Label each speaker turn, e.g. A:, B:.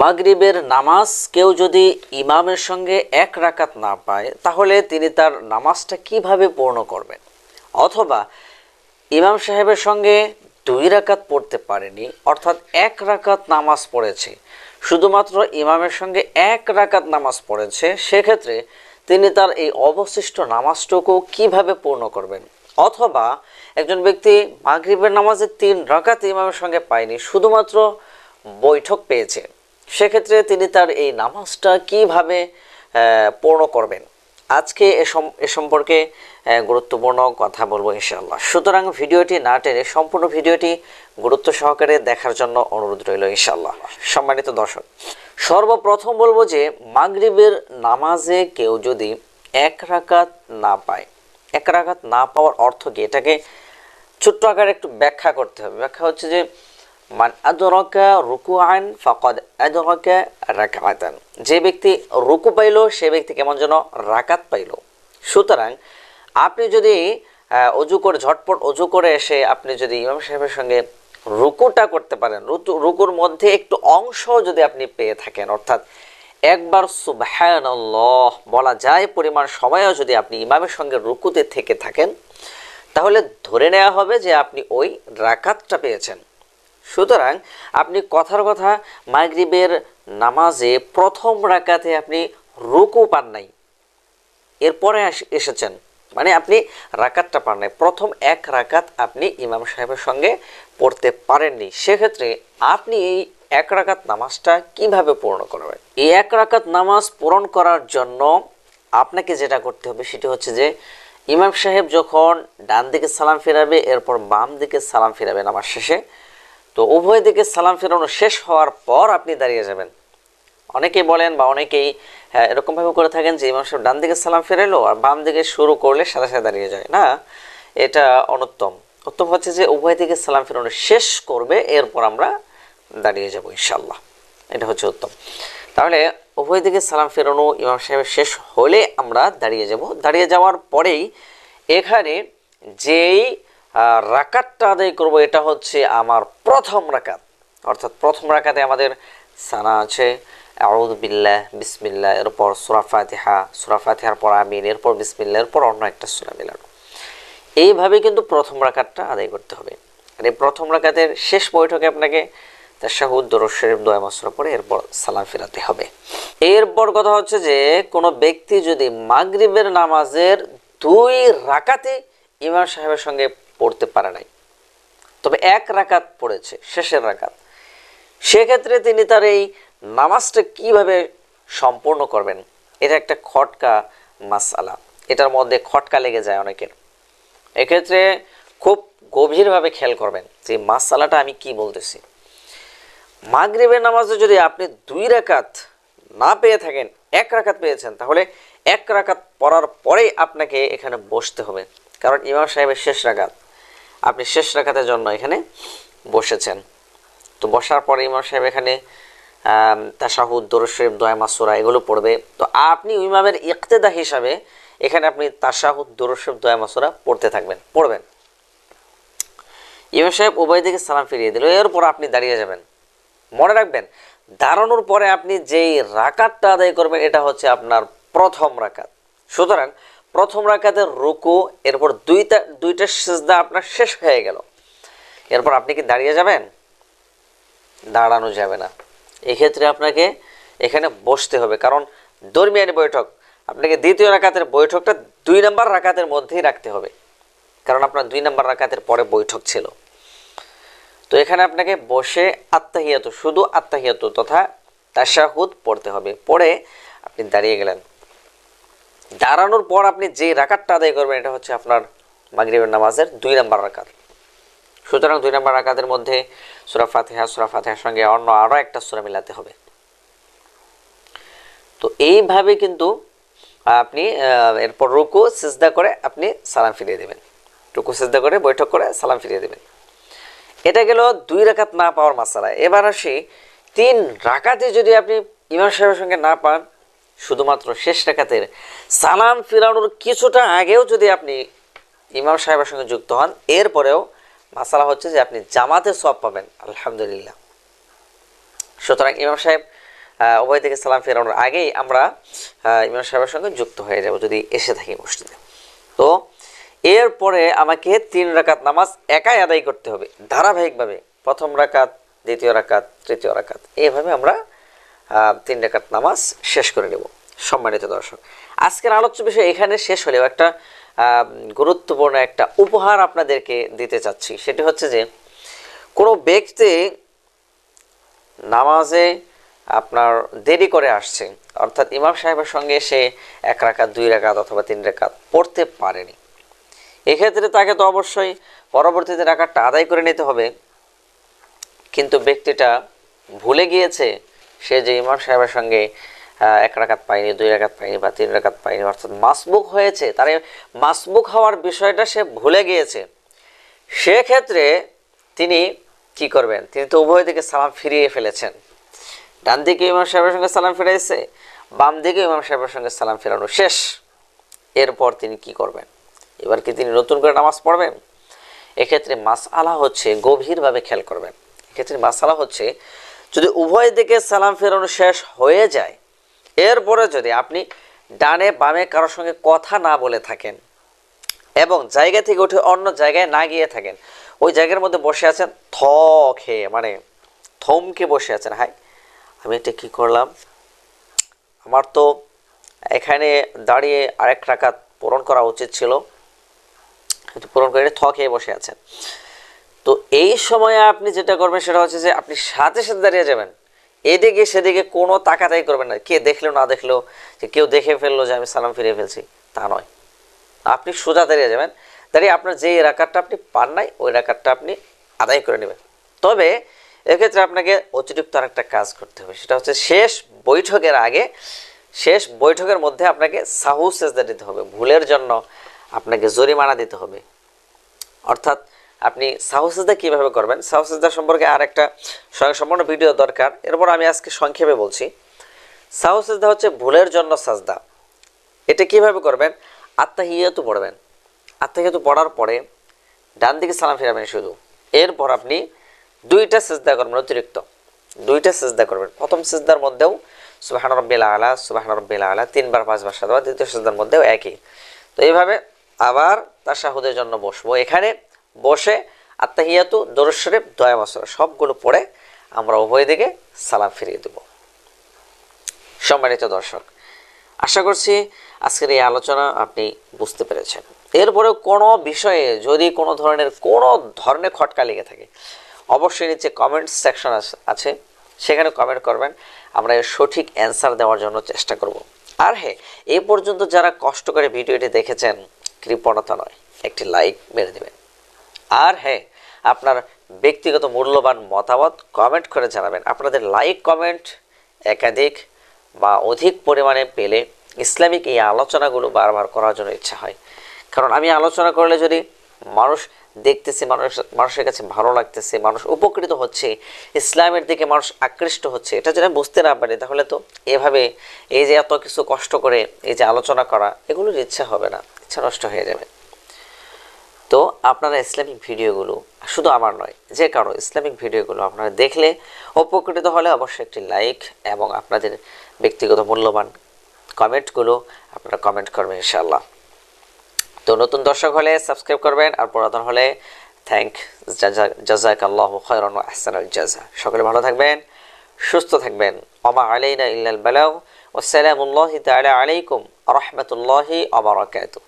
A: মাগরিবের নামাজ কেউ যদি ইমামের সঙ্গে এক রাকাত না পায়, তাহলে তিনি তার নামাজটা কীভাবে পূর্ণ করবেন? অথবা ইমাম সাহেবের সঙ্গে দুই রাকাত পড়তে পারেনি, অর্থাৎ এক রাকাত নামাজ পড়েছে। শুধুমাত্র ইমামের সঙ্গে এক রাকাত নামাজ পড়েছে, সেক্ষেত্রে তিনি তার এই অবশিষ্ট নামাজটুকু কীভাবে পূর্ণ করবেন? অথবা একজন ব্যক্তি মাগরিবের নামাজে তিন রাকাত ইমামের সঙ্গে পায়নি, শুধুমাত্র বৈঠক পেয়েছে। সেক্ষেত্রে তিনি তার এই নামাজটা কীভাবে পূর্ণ করবেন? আজকে এ সম্পর্কে গুরুত্বপূর্ণ কথা বলব ইনশাল্লাহ সুতরাং ভিডিওটি না টেনে সম্পূর্ণ ভিডিওটি গুরুত্ব সহকারে দেখার জন্য অনুরোধ রইল ইনশাল্লাহ সম্মানিত দর্শক, সর্বপ্রথম বলব যে মাগরিবের নামাজে কেউ যদি এক রাকাত না পায়, এক রাকাত না পাওয়ার অর্থ কি? এটাকে ছোট্ট আকারে একটু ব্যাখ্যা করতে হবে। ব্যাখ্যা হচ্ছে যে মান আদরকা রুকু আইন ফকদ আদরকা রাকাতান যে ব্যক্তি রুকু পাইল, সে ব্যক্তি কেমন যেন রাকাত পাইল। সুতরাং আপনি যদি অজু করে, ঝটপট অজু করে এসে আপনি যদি ইমাম সাহেবের সঙ্গে রুকুটা করতে পারেন রুকুর মধ্যে একটু অংশ যদি আপনি পেয়ে থাকেন, অর্থাৎ একবার সুবহানাল্লাহ বলা যায়, পরিমাণ সময়ও যদি আপনি ইমামের সঙ্গে রুকুতে থেকে থাকেন, তাহলে ধরে নেওয়া হবে যে আপনি ওই রাকাতটা পেয়েছেন। সুতরাং আপনি কথার কথা মাগরিবের নামাজে প্রথম রাকাতে আপনি রুকু পান নাই। এরপরে এসেছেন। মানে আপনি রাকাতটা পান নাই। প্রথম এক রাকাত আপনি ইমাম সাহেবের সঙ্গে পড়তে পারেননি। সেক্ষেত্রে আপনি এই এক রাকাত নামাজটা কীভাবে পূর্ণ করবেন? এই এক রাকাত নামাজ পূরণ করার জন্য আপনাকে যেটা করতে হবে সেটি হচ্ছে যে, ইমাম সাহেব যখন ডান দিকে সালাম ফেরাবে, এরপর বাম দিকে সালাম ফেরাবে নামাজ শেষে তো উভয় দিকে সালাম ফেরানো শেষ হওয়ার পর আপনি দাঁড়িয়ে যাবেন। অনেকেই বলেন বা অনেকেই হ্যাঁ, এরকমভাবে করে থাকেন যে ইমাম সাহেব ডান দিকে সালাম ফেরালো আর বাম দিকে শুরু করলে সাথে সাথে দাঁড়িয়ে যায়। না এটা অনুত্তম। উত্তম হচ্ছে যে উভয় দিকে সালাম ফেরানো শেষ করবে এরপর আমরা দাঁড়িয়ে যাব ইনশাল্লাহ এটা হচ্ছে উত্তম। তাহলে উভয় দিকে সালাম ফেরানো ইমাম সাহেবের শেষ হলে আমরা দাঁড়িয়ে যাব। দাঁড়িয়ে যাওয়ার পরেই এখানে যেই রাকাতটা আদায় করব, এটা হচ্ছে আমার প্রথম রাকাত। অর্থাৎ প্রথম রাকাতে আমাদের সানা আছে আউদ বিল্লাহ, বিসমিল্লাহ এরপর সুরা ফাতিহা, সুরা পর আমিন, এরপর বিসমিল্লাহ, এরপর অন্য একটা সুরা মিলানো। এইভাবে কিন্তু প্রথম রাকাতটা আদায় করতে হবে। আর এই প্রথম রাকাতের শেষ বৈঠকে আপনাকে তাশাহুদ, দরুদ শরীফ, দোয়া মাসরা পরে এরপর সালাম ফেরাতে হবে। এরপর কথা হচ্ছে যে, কোনো ব্যক্তি যদি মাগরিবের নামাজের দুই রাকাতে ইমাম সাহেবের সঙ্গে পড়তে পারে নাই। তবে এক রাকাত পড়েছে, শেষের রাকাত। সেক্ষেত্রে তিনি তার এই নামাজটা কীভাবে সম্পূর্ণ করবেন, এটা একটা খটকা মাসালা এটার মধ্যে খটকা লেগে যায় অনেকের। এক্ষেত্রে খুব গভীরভাবে খেয়াল করবেন যে মাসালাটা আমি কি বলতেছি। মাগরিবের নামাজে যদি আপনি দুই রাকাত না পেয়ে থাকেন, এক রাকাত পেয়েছেন, তাহলে এক রাকাত পড়ার পরেই আপনাকে এখানে বসতে হবে। কারণ ইমাম সাহেবের শেষ রাকাত। আপনি শেষ রাকাতের জন্য এখানে বসেছেন। তো বসার পরে ইমাম সাহেব এখানে আম, তাশাহুদ দরুদ শরীফ দোয়া মাসুরা এগুলো পড়বে। তো আপনি ইমামের ইকতেদা হিসাবে এখানে আপনি তাশাহুদ দরুদ শরীফ দোয়া মাসুরা পড়তে থাকবেন পড়বেন। ইমাম সাহেব উভয় দিকে সালাম ফিরিয়ে দিল এরপর আপনি দাঁড়িয়ে যাবেন। মনে রাখবেন দাঁড়ানোর পরে আপনি যেই রাকাতটা আদায় করবেন এটা হচ্ছে আপনার প্রথম রাকাত। সুতরাং প্রথম রাকাতের রুকু, এরপর দুইটা দুইটা সেজদা আপনার শেষ হয়ে গেল। এরপর আপনি কি দাঁড়িয়ে যাবেন? দাঁড়ানো যাবে না। এক্ষেত্রে আপনাকে এখানে বসতে হবে, কারণ দরমিয়ানি বৈঠক, আপনাকে দ্বিতীয় রাকাতের বৈঠকটা দুই নম্বর রাকাতের মধ্যেই রাখতে হবে, কারণ আপনার দুই নম্বর রাকাতের পরে বৈঠক ছিল। তো এখানে আপনাকে বসে আত্মাহিয়াত শুধু আত্মাহিয়াত তথা তাশাহুদ পড়তে হবে। পড়ে আপনি দাঁড়িয়ে গেলেন। দাঁড়ানোর পর আপনি যে রাকাতটা আদায় করবেন, এটা হচ্ছে আপনার মাগরিবের নামাজের দুই নম্বর রাকাত। সুতরাং দুই নম্বর রাকাতের মধ্যে সুরা ফাতিহা, সুরা ফাতিহার সঙ্গে অন্য আরও একটা সুরা মিলাতে হবে। তো এইভাবে কিন্তু আপনি এরপর রুকু, সিজদা করে আপনি সালাম ফিরিয়ে দেবেন। রুকু, সিজদা করে, বৈঠক করে সালাম ফিরিয়ে দেবেন। এটা গেল দুই রাকাত না পাওয়ার মাসালা। এবার আসি, তিন রাকাতে যদি আপনি ইমাম সাহেবের সঙ্গে না পান শুধুমাত্র শেষ রাকাতের সালাম ফিরানোর কিছুটা আগেও যদি আপনি ইমাম সাহেবের সঙ্গে যুক্ত হন, এরপরেও মাসালা হচ্ছে যে আপনি জামাতে সব পাবেন, আলহামদুলিল্লাহ। সুতরাং ইমাম সাহেব উভয় থেকে সালাম ফেরানোর আগেই আমরা ইমাম সাহেবের সঙ্গে যুক্ত হয়ে যাব, যদি এসে থাকি মসজিদে। তো, এরপরে আমাকে তিন রাকাত নামাজ একাই আদায় করতে হবে, ধারাবাহিকভাবে। প্রথম রাকাত, দ্বিতীয় রাকাত, তৃতীয় রাকাত, এইভাবে আমরা তিন রাকাত নামাজ শেষ করে নেব। সম্মানিত দর্শক, আজকের আলোচ্য বিষয় এখানে শেষ হলেও একটা গুরুত্বপূর্ণ একটা উপহার আপনাদেরকে দিতে চাচ্ছি। সেটি হচ্ছে যে, কোনো ব্যক্তি নামাজে আপনার দেরি করে আসছে, অর্থাৎ ইমাম সাহেবের সঙ্গে সে এক রাকাত, দুই রাকাত অথবা তিন রাকাত পড়তে পারেনি। এক্ষেত্রে তাকে তো অবশ্যই পরবর্তীতে রাকাতটা আদায় করে নিতে হবে। কিন্তু ব্যক্তিটা ভুলে গিয়েছে সে যে ইমাম সাহেবের সঙ্গে এক রাকাত পায়নি, দুই রাকাত পায়নি বা তিন রাকাত পায়নি, অর্থাৎ মাসবুক হয়েছে, তার মাসবুক হওয়ার বিষয়টা সে ভুলে গিয়েছে। সেক্ষেত্রে তিনি কি করবেন? তিনি তো উভয় দিকে সালাম ফিরিয়ে ফেলেছেন। ডান দিকে ইমাম সাহেবের সঙ্গে সালাম ফিরাইছে, বাম দিকে ইমাম সাহেবের সঙ্গে সালাম ফেরানো শেষ। এরপর তিনি কি করবেন? এবার কি তিনি নতুন করে নামাজ পড়বেন? এক্ষেত্রে মাসআলা হচ্ছে গভীরভাবে খেয়াল করবেন। এক্ষেত্রে মাসআলা হচ্ছে যদি উভয় দিকে সালাম ফেরানো শেষ হয়ে যায়, এরপরে যদি আপনি ডানে বামে কারোর সঙ্গে কথা না বলে থাকেন এবং জায়গা থেকে উঠে অন্য জায়গায় না গিয়ে থাকেন, ওই জায়গার মধ্যে বসে আছেন থ খেয়ে মানে থমকে বসে আছেন, হাই, আমি এটা কি করলাম? আমার তো এখানে দাঁড়িয়ে আরেক রাকাত পূরণ করা উচিত ছিল পূরণ করে থ খেয়ে বসে আছেন। তো এই সময়ে আপনি যেটা করবেন সেটা হচ্ছে যে আপনি সাথে সাথে দাঁড়িয়ে যাবেন। এদিকে সেদিকে কোনো তাকাতাই করবেন না। কে দেখল না দেখল, যে কেউ দেখে ফেলল যে আমি সালাম ফিরে ফেলছি, তা নয়। আপনি সোজা দাঁড়িয়ে যাবেন। দাঁড়িয়ে আপনার যে রাকাতটা আপনি পান নাই, ওই রাকাতটা আপনি আদায় করে নেবেন। তবে এক্ষেত্রে আপনাকে অতিরিক্ত আর একটা কাজ করতে হবে। সেটা হচ্ছে শেষ বৈঠকের আগে, শেষ বৈঠকের মধ্যে আপনাকে সাহু সেজদা দিতে হবে। ভুলের জন্য আপনাকে জরিমানা দিতে হবে। অর্থাৎ আপনি সাহসেজদা কীভাবে করবেন? সাহসেজদা সম্পর্কে আর একটা সম্পূর্ণ ভিডিও দরকার। এরপর আমি আজকে সংক্ষেপে বলছি। সাহসেজদা হচ্ছে ভুলের জন্য সাজদা। এটা কীভাবে করবেন? আত্মাহিয়াতু পড়বেন। আত্মাহিয়াতু পড়ার পরে ডান দিকে সালাম ফিরাবেন শুধু। এরপর আপনি দুইটা সেজদা করবেন অতিরিক্ত। দুইটা সেজদা করবেন। প্রথম সেজদার মধ্যেও সুবাহান রব্বিল আলা, সুবাহান রব্বিল আলা, তিনবার, পাঁচবার সাতবার দ্বিতীয় সেজদার মধ্যেও একই। তো এইভাবে আবার তার শাহুদের জন্য বসবো। এখানে বসে আত্মাহিয়াতু দরুদ শরীফ, দয়া মাসর, সবগুলো পড়ে আমরা উভয় দিকে সালাম ফিরিয়ে দেব। সম্মানিত দর্শক, আশা করছি আজকের এই আলোচনা আপনি বুঝতে পেরেছেন। এরপরে কোনো বিষয়ে যদি কোনো ধরনের কোনো ধরনের খটকা লেগে থাকে, অবশ্যই নিচে কমেন্ট সেকশন আছে সেখানে কমেন্ট করবেন। আমরা এর সঠিক অ্যান্সার দেওয়ার জন্য চেষ্টা করব। আর হ্যাঁ এ পর্যন্ত যারা কষ্ট করে ভিডিওটি দেখেছেন, কৃপণতা নয়, একটি লাইক মেরে দেবেন। আর হ্যাঁ আপনার ব্যক্তিগত মূল্যবান মতামত কমেন্ট করে জানাবেন। আপনাদের লাইক কমেন্ট একাধিক বা অধিক পরিমাণে পেলে ইসলামিক এই আলোচনাগুলো বারবার করার জন্য ইচ্ছা হয়। কারণ আমি আলোচনা করলে যদি মানুষ দেখতেছে, মানুষ, মানুষের কাছে ভালো লাগতেছে, মানুষ উপকৃত হচ্ছে, ইসলামের দিকে মানুষ আকৃষ্ট হচ্ছে, এটা যদি বুঝতে না পারি, তাহলে তো এভাবে এই যে এত কিছু কষ্ট করে এই যে আলোচনা করা, এগুলোর ইচ্ছা হবে না, ইচ্ছা নষ্ট হয়ে যাবে। তো আপনারা ইসলামিক ভিডিওগুলো, শুধু আমার নয়, যে কারও ইসলামিক ভিডিওগুলো আপনারা দেখলে উপকৃত হলে অবশ্যই একটি লাইক এবং আপনাদের ব্যক্তিগত মূল্যবান কমেন্টগুলো আপনারা কমেন্ট করবেন ইনশাআল্লাহ। তো নতুন দর্শক হলে সাবস্ক্রাইব করবেন আর পুরাতন হলে থ্যাংক জাজাক আল্লাহ খয়রন আহসানুল জাজা। সকলে ভালো থাকবেন, সুস্থ থাকবেন। অমা আলাইনা ইল্লাল বালাউ। ওসালামুল্লাহি তাআলা আলাইকুম রহমতুল্লাহি অবরাকাতুহ